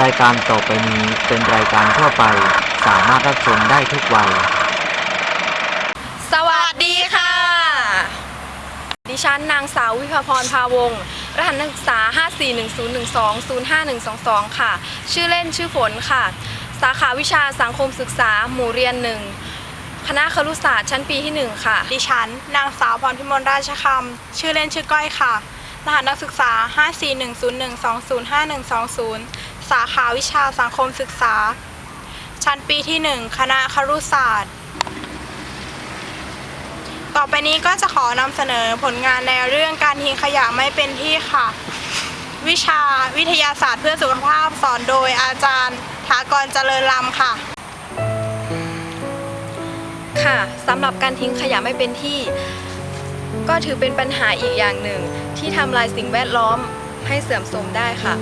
รายการต่อไปนี้เป็นรายการทั่วไป สามารถรับชมได้ทุกวัย สวัสดีค่ะ ดิฉันนางสาววิภาพรพาวงศ์รหัสนักศึกษา 54112051222 ค่ะ ชื่อเล่นชื่อฝนค่ะ สาขาวิชาสังคมศึกษาหมู่เรียนหนึ่งคณะครุศาสตร์ชั้นปีที่ 1 ค่ะ ดิฉัน นางสาวพรพิมลราชคำ ชื่อเล่นชื่อก้อยค่ะ รหัสนักศึกษา 54101205120 สาขาวิชาสังคมศึกษา ชั้นปีที่ 1 คณะครุศาสตร์ ต่อไปนี้ก็จะขอนำเสนอผลงานในเรื่องการทิ้งขยะไม่เป็นที่ค่ะ วิชาวิทยาศาสตร์เพื่อสุขภาพสอนโดยอาจารย์ถากรเจริญลำค่ะค่ะสำหรับการทิ้งขยะไม่เป็นที่ ก็ถือเป็นปัญหาอีกอย่างหนึ่งที่ทำลายสิ่งแวดล้อมให้เสื่อมโทรมได้ค่ะ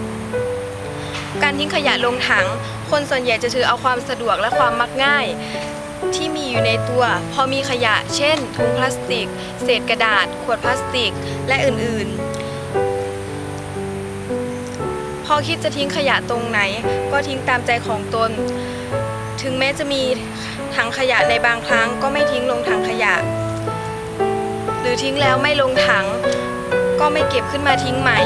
การทิ้งขยะลงถัง คนส่วนใหญ่จะถือเอาความสะดวกและความมักง่าย ที่มีอยู่ในตัว พอมีขยะ เช่น ถุงพลาสติก เศษกระดาษ ขวดพลาสติก และอื่นๆ พอคิดจะทิ้งขยะตรงไหน ก็ทิ้งตามใจของตน ถึงแม้จะมีถังขยะในบางครั้งก็ไม่ทิ้งลงถังขยะ หรือทิ้งแล้วไม่ลงถัง ก็ไม่เก็บขึ้นมาทิ้งใหม่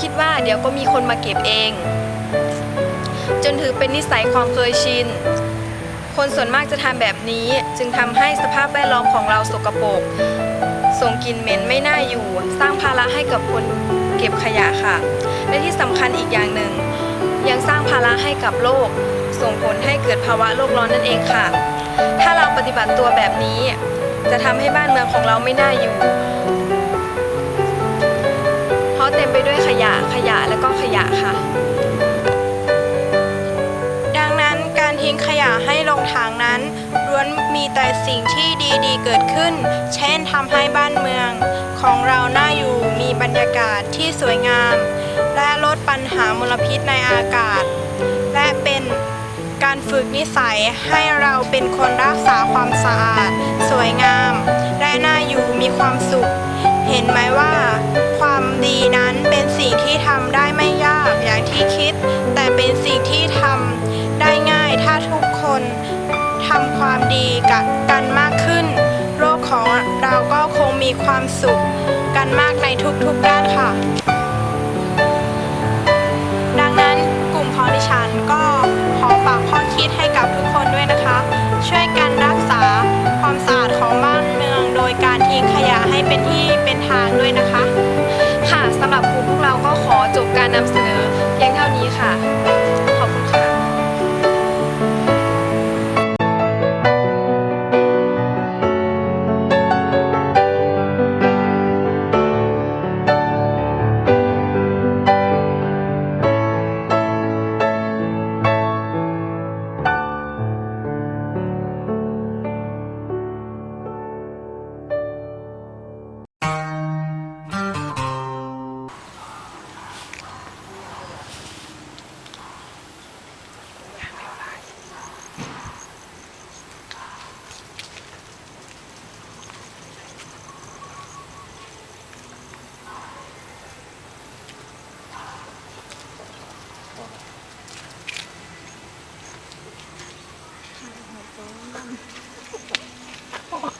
คิดว่าเดี๋ยวก็มีคนมาเก็บเอง จนถือเป็นนิสัยความเคยชิน คนส่วนมากจะทำแบบนี้จึงทำให้สภาพแวดล้อมของเราสกปรกส่งกลิ่นเหม็นไม่น่าอยู่ สร้างภาระให้กับคนเก็บขยะค่ะ และที่สำคัญอีกอย่างหนึ่ง ยังสร้างภาระให้กับโลก ส่งผลให้เกิดภาวะโลกร้อนนั่นเองค่ะ ถ้าเราปฏิบัติตัวแบบนี้ จะทำให้บ้านเมืองของเราไม่น่าอยู่ ราะเต็มไปด้วยขยะขยะและก็ขยะค่ะ ดังนั้นการทิ้งขยะให้ลงถังนั้นล้วนมีแต่สิ่งที่ดีๆ เกิดขึ้น เช่นทำให้บ้านเมือง ของเราน่าอยู่มีบรรยากาศที่สวยงาม และลดปัญหามลพิษในอากาศ และเป็นการฝึกนิสัยให้เราเป็นคนรักษาความสะอาด สวยงาม และน่าอยู่มีความสุข เห็นไหมว่า นั้นเป็นสิ่งที่ทำได้ไม่ยากอย่างที่คิด แต่เป็นสิ่งที่ทำได้ง่ายถ้าทุกคนทำความดีกับกันมากขึ้น โลกของเราก็คงมีความสุขกันมากในทุกๆด้านค่ะ ดังนั้นกลุ่มของดิฉันก็ขอฝากข้อคิดให้กับทุกคนด้วยนะคะ ช่วยกันรักษาความสะอาดของบ้านเมือง โดยการทิ้งขยะให้เป็นที่เป็นทางด้วยนะคะค่ะ นำเสนอเพียงเท่านี้ค่ะ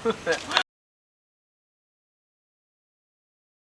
あ!